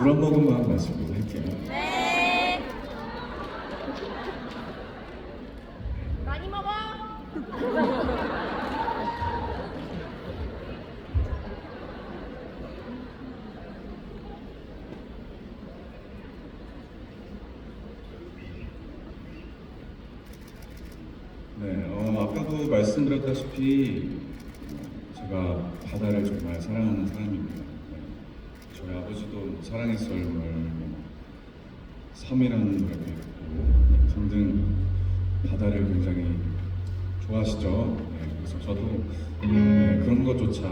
물 한 모금만 마시고 할게요. 네. 많이 먹어. 네, 어, 아까도 말씀드렸다시피 어, 제가 바다를 정말 사랑하는 사람입니다. 네. 저희 아버지도 뭐 사랑의 썰물, 뭐 섬이라는 노래도 있고 등등 바다를 굉장히 좋아하시죠. 네, 그래서 저도 네, 그런 것조차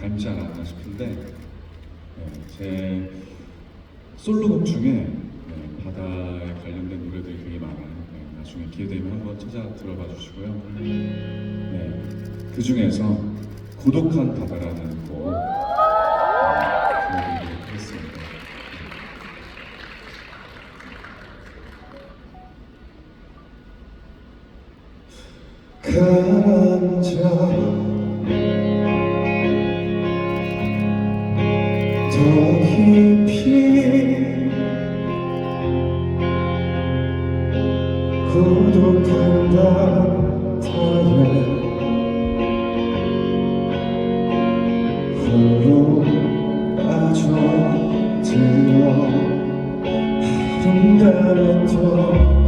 닮지 않았나 싶은데 네, 제 솔로곡 중에 네, 바다에 관련된 노래들이 되게 많아요. 네, 나중에 기회 되면 한번 찾아 들어봐 주시고요. 네, 그 중에서 고독한 바다라는 곡 가라앉아 더 깊이 고독한 바다에 홀로 빠져들어 아름다웠던